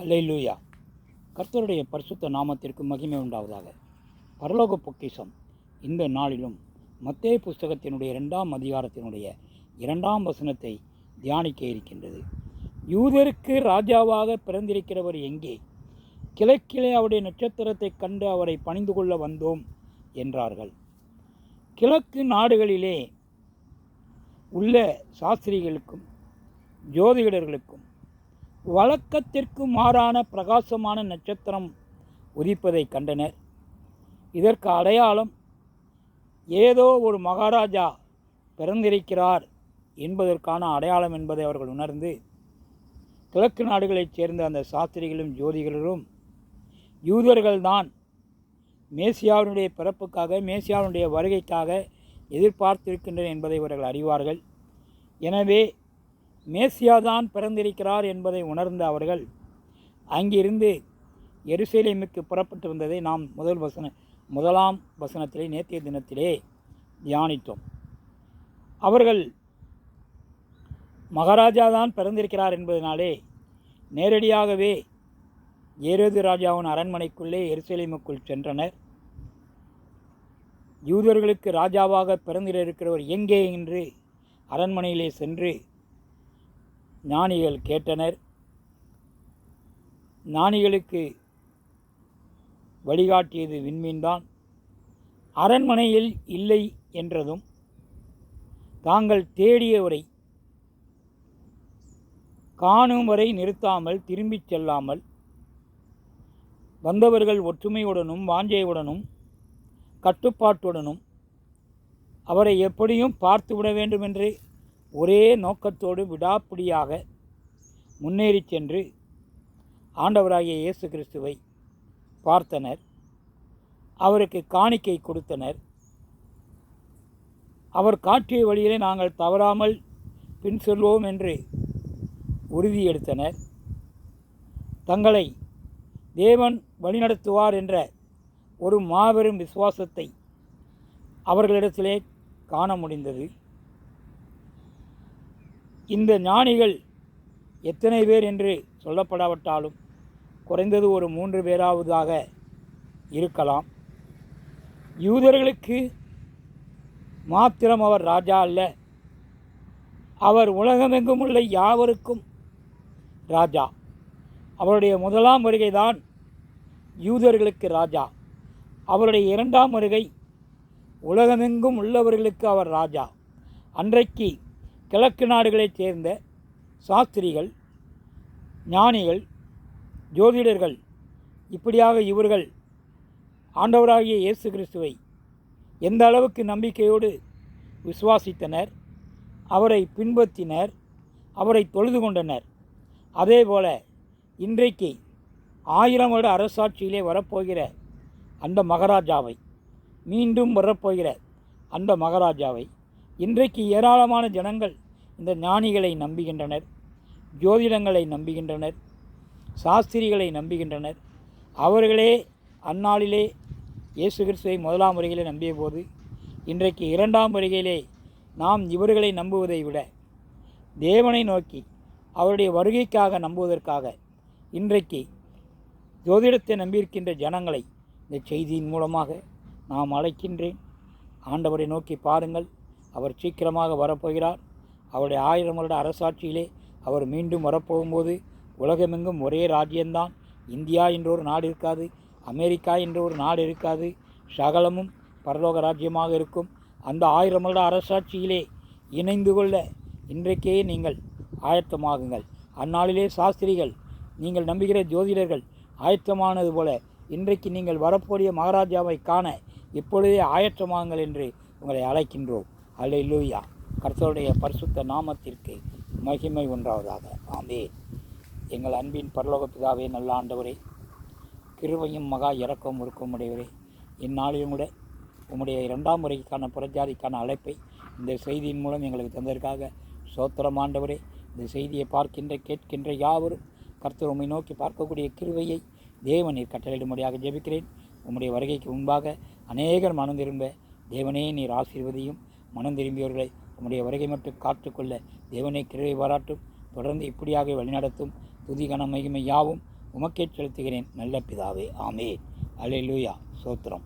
அல்லேலூயா கர்த்தருடைய பரிசுத்த நாமத்திற்கு மகிமை உண்டாவதாக. பரலோக பொக்கிஷம். இந்த நாளிலும் மத்திய புஸ்தகத்தினுடைய இரண்டாம் அதிகாரத்தினுடைய இரண்டாம் வசனத்தை தியானிக்க இருக்கின்றது. யூதருக்கு ராஜாவாக பிறந்திருக்கிறவர் எங்கே? கிழக்கிலே அவருடைய நட்சத்திரத்தைக் கண்டு அவரை பணிந்து கொள்ள வந்தோம் என்றார்கள். கிழக்கு நாடுகளிலே உள்ள சாஸ்திரிகளுக்கும் ஜோதிடர்களுக்கும் வழக்கத்திற்கு மாறான பிரகாசமான நட்சத்திரம் உதிப்பதை கண்டனர். இதற்கு அடையாளம் ஏதோ ஒரு மகாராஜா பிறந்திருக்கிறார் என்பதற்கான அடையாளம் என்பதை அவர்கள் உணர்ந்து கிழக்கு நாடுகளைச் சேர்ந்த அந்த சாஸ்திரிகளும் ஜோதிகளும் யூதர்கள்தான் மேசியாவினுடைய பிறப்புக்காக மேசியாவினுடைய வருகைக்காக எதிர்பார்த்திருக்கின்றனர் என்பதை இவர்கள் அறிவார்கள். எனவே மேசியாதான் பிறந்திருக்கிறார் என்பதை உணர்ந்த அவர்கள் அங்கிருந்து எருசலேமுக்கு புறப்பட்டு வந்ததை நாம் முதல் வசன முதலாம் வசனத்திலே நேற்றைய தினத்திலே தியானித்தோம். அவர்கள் மகாராஜா தான் பிறந்திருக்கிறார் என்பதனாலே நேரடியாகவே ஏரோது ராஜாவின் அரண்மனைக்குள்ளே எருசலேமுக்குள் சென்றனர். யூதர்களுக்கு ராஜாவாக பிறந்திருக்கிறவர் எங்கே என்று அரண்மனையிலே சென்று ஞானிகள் கேட்டனர். ஞானிகளுக்கு வழிகாட்டியது விண்மீன்தான். அரண்மனையில் இல்லை என்றதும் தாங்கள் தேடியவரை காணும் வரை நிறுத்தாமல் திரும்பிச் செல்லாமல் வந்தவர்கள் ஒற்றுமையுடனும் வாஞ்சையுடனும் கட்டுப்பாட்டுடனும் அவரை எப்படியும் பார்த்துவிட வேண்டுமென்றே ஒரே நோக்கத்தோடு விடாப்பிடியாக முன்னேறி சென்று ஆண்டவராகிய இயேசு கிறிஸ்துவை பார்த்தனர். அவருக்கு காணிக்கை கொடுத்தனர். அவர் காட்டிய வழியிலே நாங்கள் தவறாமல் பின் செல்வோம் என்று உறுதி எடுத்தனர் தங்களை தேவன் வழிநடத்துவார் என்ற ஒரு மாபெரும் விசுவாசத்தை அவர்களிடத்திலே காண முடிந்தது. இந்த ஞானிகள் எத்தனை பேர் என்று சொல்லப்படாவிட்டாலும் குறைந்தது ஒரு மூன்று பேராவதாக இருக்கலாம். யூதர்களுக்கு மாத்திரம் அவர் ராஜா அல்ல. அவர் உலகமெங்கும் உள்ள யாவருக்கும் ராஜா. அவருடைய முதலாம் வருகைதான் யூதர்களுக்கு ராஜா. அவருடைய இரண்டாம் வருகை உலகமெங்கும் உள்ளவர்களுக்கு அவர் ராஜா. அன்றைக்கு கிழக்கு நாடுகளைச் சேர்ந்த சாஸ்திரிகள் ஞானிகள் ஜோதிடர்கள் இப்படியாக இவர்கள் ஆண்டவராகிய இயேசு கிறிஸ்துவை எந்த அளவுக்கு நம்பிக்கையோடு விசுவாசித்தனர் அவரை பின்பற்றினர் அவரை தொழுது கொண்டனர். அதேபோல இன்றைக்கு ஆயிரம் வருட அரசாட்சியிலே வரப்போகிற அந்த மகாராஜாவை மீண்டும் வரப்போகிற அந்த மகாராஜாவை இன்றைக்கு ஏராளமான ஜனங்கள் இந்த ஞானிகளை நம்புகின்றனர் ஜோதிடங்களை நம்புகின்றனர் சாஸ்திரிகளை நம்புகின்றனர். அவர்களே அந்நாளிலே இயேசு கிறிஸ்துவை முதலாம் வருகையிலே நம்பிய போது இன்றைக்கு இரண்டாம் வருகையிலே நாம் இவர்களை நம்புவதை விட தேவனை நோக்கி அவருடைய வருகைக்காக நம்புவதற்காக இன்றைக்கு ஜோதிடத்தை நம்பியிருக்கின்ற ஜனங்களை இந்த செய்தியின் மூலமாக நாம் அழைக்கின்றேன். ஆண்டவரை நோக்கி பாருங்கள். அவர் சீக்கிரமாக வரப்போகிறார். அவருடைய ஆயிரம் வருட அரசாட்சியிலே அவர் மீண்டும் வரப்போகும்போது உலகமெங்கும் ஒரே ராஜ்யம்தான். இந்தியா என்ற ஒரு நாடு இருக்காது. அமெரிக்கா என்ற ஒரு நாடு இருக்காது. சகலமும் பரலோக ராஜ்யமாக இருக்கும். அந்த ஆயிரம் வருட அரசாட்சியிலே இணைந்து கொள்ள இன்றைக்கே நீங்கள் ஆயத்தமாகுங்கள். அந்நாளிலே சாஸ்திரிகள் நீங்கள் நம்புகிற ஜோதிடர்கள் ஆயத்தமானது போல இன்றைக்கு நீங்கள் வரக்கூடிய மகாராஜாவை காண இப்பொழுதே ஆயத்தமாகுங்கள் என்று உங்களை அழைக்கின்றோம். அலை லூயா கர்த்தருடைய பரிசுத்த நாமத்திற்கு மகிமை உண்டாவதாக. ஆமே எங்கள் அன்பின் பரலோக பிதாவே நல்ல ஆண்டவரே கிருவையும் மகா இறக்கம் இருக்கும் உடையவரே இந்நாளையும் கூட உம்முடைய இரண்டாம் முறைக்கான புறஜாதிக்கான அழைப்பை இந்த செய்தியின் மூலம் எங்களுக்கு தந்ததற்காக சோத்திரம் ஆண்டவரே இந்த செய்தியை பார்க்கின்ற கேட்கின்ற யாவரும் கர்த்தர் உம்மை நோக்கி பார்க்கக்கூடிய கிருவையை தேவநீர் கட்டளையிடும்படியாக ஜெபிக்கிறேன். உம்முடைய வருகைக்கு முன்பாக அநேகர் மனம் திரும்ப தேவனே நீர் ஆசீர்வதியும் மனம் திரும்பியவர்களை உம்முடைய வருகை மட்டும் காத்துக்கொள்ள தேவனை கிருவை பாராட்டும். தொடர்ந்து இப்படியாக வழிநடத்தும். துதி கன மகிமை யாவும் உமக்கே செலுத்துகிறேன். நல்ல பிதாவே ஆமே அல்லேலூயா சோத்திரம்.